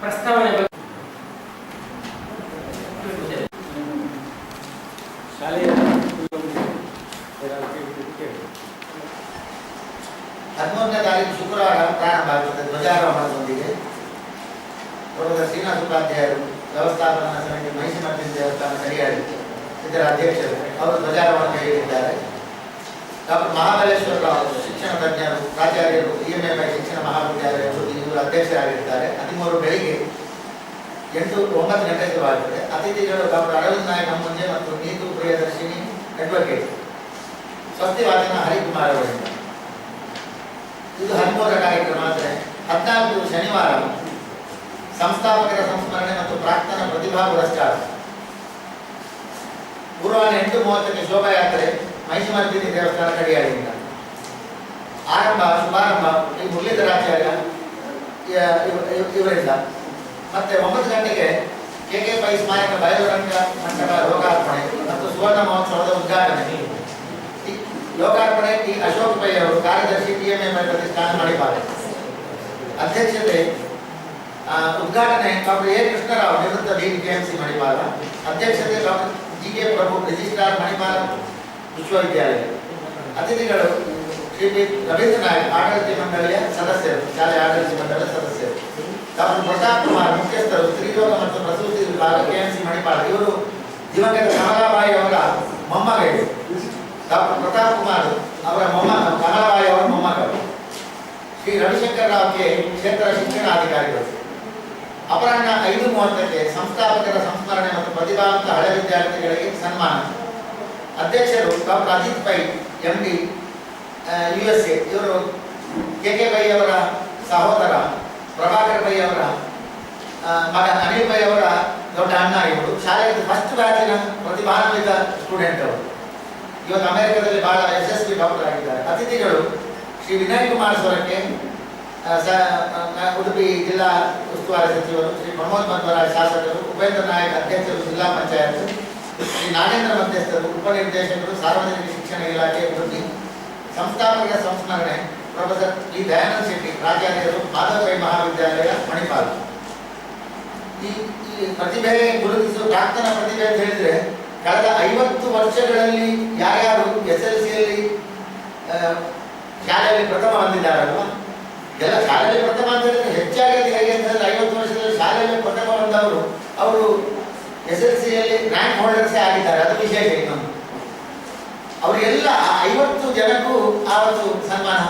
ಪ್ರಸ್ತಾವನೆ ಬಗ್ಗೆ ಶಾಲೆಯ ಹದಿಮೂರನೇ ತಾರೀಕು ಶುಕ್ರವಾರ ಪ್ರಾರಂಭ ಆಗ್ತದೆ ಧ್ವಜಾರೋಹಣದೊಂದಿಗೆ ಪ್ರೊಫೆಸರ್ ಶ್ರೀನಿವಾಸ ಉಪಾಧ್ಯಾಯರು ವ್ಯವಸ್ಥಾಪನಾ ಸಮಿತಿ ಮಹಿಷಮರ್ದಿನ ದೇವಸ್ಥಾನ ಸರಿಯಾಗಿ ಇದರ ಅಧ್ಯಕ್ಷರು ಅವರು ಧ್ವಜಾರೋಹಣ ಹೇಳಿದ್ದಾರೆ ಡಾಕ್ಟರ್ ಮಹಾಬಲೇಶ್ವರ ರಾವ್ ಶಿಕ್ಷಣ ತಜ್ಞರು, ಪ್ರಾಚಾರ್ಯರು ಇ ಎಂ ಎಂ ಶಿಕ್ಷಣ ಮಹಾವಿದ್ಯಾಲಯಗಳು ಇವರು ಅಧ್ಯಕ್ಷರಾಗಿರ್ತಾರೆ. ಹದಿಮೂರು ಬೆಳಿಗ್ಗೆ ಎಂಟು ಒಂಬತ್ತು ಗಂಟೆ ಶುರುವಾಗುತ್ತೆ. ಅತಿಥಿಗಳು ಡಾಕ್ಟರ್ ಅರವಿಂದ್ ನಾಯಕ್ ಮುಂದೆ ಮತ್ತು ನೀತು ಪ್ರಿಯದರ್ಶಿನಿ ಅಡ್ವೊಕೇಟ್ ಸ್ವಸ್ತಿ ವಾಚನ ಹರಿಕುಮಾರ್ ಅವರಿಂದ ಇದು ಹದಿಮೂರರ ಕಾರ್ಯಕ್ರಮ ಆದರೆ ಹದಿನಾಲ್ಕು ಶನಿವಾರ ಸಂಸ್ಥಾಪಕರ ಸಂಸ್ಮರಣೆ ಮತ್ತು ಪ್ರಾಕ್ತನ ಪ್ರತಿಭಾ ಪುರಸ್ಕಾರ. ಪೂರ್ವಾಹ್ನ ಎಂಟು ಮೂವತ್ತಕ್ಕೆ ಶೋಭಾಯಾತ್ರೆ ಮೈಸೂರು ದೇವಸ್ಥಾನ ಕಡಿಯಾಳಿಯಿಂದ ಆರಂಭ ಶುಭಾರಂಭ ಈ ಮುರಳೀಧರಾಚಾರ್ಯ ಇ- ಇವ- ಇವ- ಇವರಿಂದ ಮತ್ತೆ ಒಂಬತ್ತು ಗಂಟೆಗೆ ಕೆ ಕೆ ಪೈ ಸ್ಮಾರಕ ಬಯಲುರಂಗ ಮಂಟಪ ಲೋಕಾರ್ಪಣೆ ಮತ್ತು ಸುವರ್ಣ ಮಹೋತ್ಸವದ ಉದ್ಘಾಟನೆ ಈ ಲೋಕಾರ್ಪಣೆ ಟಿ ಅಶೋಕ್ ಪೈ ಅವರು ಕಾರ್ಯದರ್ಶಿ ಟಿ ಎಂ ಎಂ ಐ ಪ್ರತಿಷ್ಠಾನ ಮಣಿಪಾಲ ಅಧ್ಯಕ್ಷತೆ ಆ, ಉದ್ಘಾಟನೆ ಡಾಕ್ಟರ್ ಎ ಕೃಷ್ಣರಾವ್ ನಿವೃತ್ತ D K M C Manipal ಅಧ್ಯಕ್ಷತೆ doctor G K Prabhu registrar Manipal ವಿಶ್ವವಿದ್ಯಾಲಯ ಅತಿಥಿಗಳು ಪಿ ರವೀಂದ್ರ ನಾಯಕ್ ಆಡಳಿತ ಮಂಡಳಿಯ ಸದಸ್ಯರು, ಶಾಲೆ ಆಡಳಿತ ಮಂಡಳಿಯ ಸದಸ್ಯರು. ಡಾಕ್ಟರ್ ಪ್ರತಾಪ್ ಕುಮಾರ್ ಮುಖ್ಯಸ್ಥರು ಸ್ತ್ರೀರೋಗ ಮತ್ತು ಪ್ರಸೂತಿ ವಿಭಾಗ ಕೆಎಂಸಿ ಮಣಿಪಾಲ, ಇವರು ದಿವಂಗತ ಕಮಲಾಬಾಯಿ ಅವರ ಮೊಮ್ಮಗಳು. ಡಾಕ್ಟರ್ ಪ್ರತಾಪ್ ಕುಮಾರ್ ಅವರ ಮೊಮ್ಮ, ಕಮಲಾಬಾಯಿ ಅವರ ಮೊಮ್ಮಗಳು. ಶ್ರೀ ರವಿಶಂಕರ್ ರಾವ್ ಕೆ ಕ್ಷೇತ್ರ ಶಿಕ್ಷಣಾಧಿಕಾರಿಗಳು. ಅಪರಾಹ್ನ ಐದು ಮೂವತ್ತಕ್ಕೆ ಸಂಸ್ಥಾಪಕರ ಸಂಸ್ಮರಣೆ ಮತ್ತು ಪ್ರತಿಭಾವಂತ ಹಳೆ ವಿದ್ಯಾರ್ಥಿಗಳಿಗೆ ಸನ್ಮಾನ. ಅಧ್ಯಕ್ಷರು doctor Ajit Pai, M D U S A ಇವರು ಕೆ ಕೆ ಬೈ ಅವರ ಸಹೋದರ, ಪ್ರಭಾಕರ್ ಬೈ ಅವರ ಮಗ ಅನಿಲ್ ಬೈ ಅವರ ದೊಡ್ಡ ಅಣ್ಣ ಇವರು. ಶಾಲೆಯ ಫಸ್ಟ್ ಬ್ಯಾಚಿನ ಪ್ರತಿಭಾನ್ವಿತ ಸ್ಟೂಡೆಂಟ್ ಅವರು. ಇವತ್ತು ಅಮೆರಿಕದಲ್ಲಿ ಬಹಳ ಯಶಸ್ವಿ ಡಾಕ್ಟರ್ ಆಗಿದ್ದಾರೆ ಅತಿಥಿಗಳು ಶ್ರೀ ವಿನಯ್ ಕುಮಾರ್ ಸ್ವರಕ್ಕೆ ಉಡುಪಿ ಜಿಲ್ಲಾ ಉಸ್ತುವಾರಿ ಸಚಿವರು, ಶ್ರೀ ಪ್ರಮೋದ್ ಮಧ್ವರಾಜ್ ಶಾಸಕರು, ಉಪೇಂದ್ರ ನಾಯಕ್ ಅಧ್ಯಕ್ಷರು, ಜಿಲ್ಲಾ ಪಂಚಾಯತ್, ಶ್ರೀ ನಾಗೇಂದ್ರ ಮಧ್ಯಸ್ಥರು, ಉಪನಿರ್ದೇಶಕರು, ಸಾರ್ವಜನಿಕ ಶಿಕ್ಷಣ ಇಲಾಖೆ ಉಡುಪಿ ಸಂಸ್ಥಾಪಕ ಸಂಸ್ಮರಣೆ ಪ್ರೊಫೆಸರ್ ಈ ದಯಾನಂದ ಶೆಟ್ಟಿ, ಪ್ರಾಚಾರ್ಯರು ಮಾಧವಪೈ ಮಹಾವಿದ್ಯಾಲಯ, ಮಣಿಪಾಲ್. ಈ ಈ ಪ್ರತಿಭೆ ಗುರುತಿಸುವ ಪ್ರಾಕ್ತನ ಪ್ರತಿಭೆ ಅಂತ ಹೇಳಿದ್ರೆ, ಕಳೆದ ಐವತ್ತು ವರ್ಷಗಳಲ್ಲಿ ಯಾರ್ಯಾರು ಎಸ್ ಎಲ್ ಸಿಯಲ್ಲಿ ಶಾಲೆಯಲ್ಲಿ ಪ್ರಥಮ ಬಂದಿದ್ದಾರಲ್ವ? ಎಲ್ಲ ಶಾಲೆಯಲ್ಲಿ ಪ್ರಥಮ ಅಂತ ಹೇಳಿದ್ರೆ ಹೆಚ್ಚಾಗಿ ಹೇಗೆ ಅಂತ ಹೇಳಿದ್ರೆ ಐವತ್ತು ವರ್ಷದಲ್ಲಿ ಶಾಲೆಯಲ್ಲಿ ಪ್ರಥಮ ಬಂದವರು ಅವರು ಎಸ್ ಎಲ್ ಸಿಯಲ್ಲಿ ರ್ಯಾಂಕ್ ಹೋಲ್ಡರ್ಸೇ ಆಗಿದ್ದಾರೆ. ಅದು ವಿಶೇಷ ಇನ್ನೊಂದು. ಅವರಿಗೆಲ್ಲ ಐವತ್ತು ಜನಕ್ಕೂ ಆವತ್ತು ಸನ್ಮಾನ.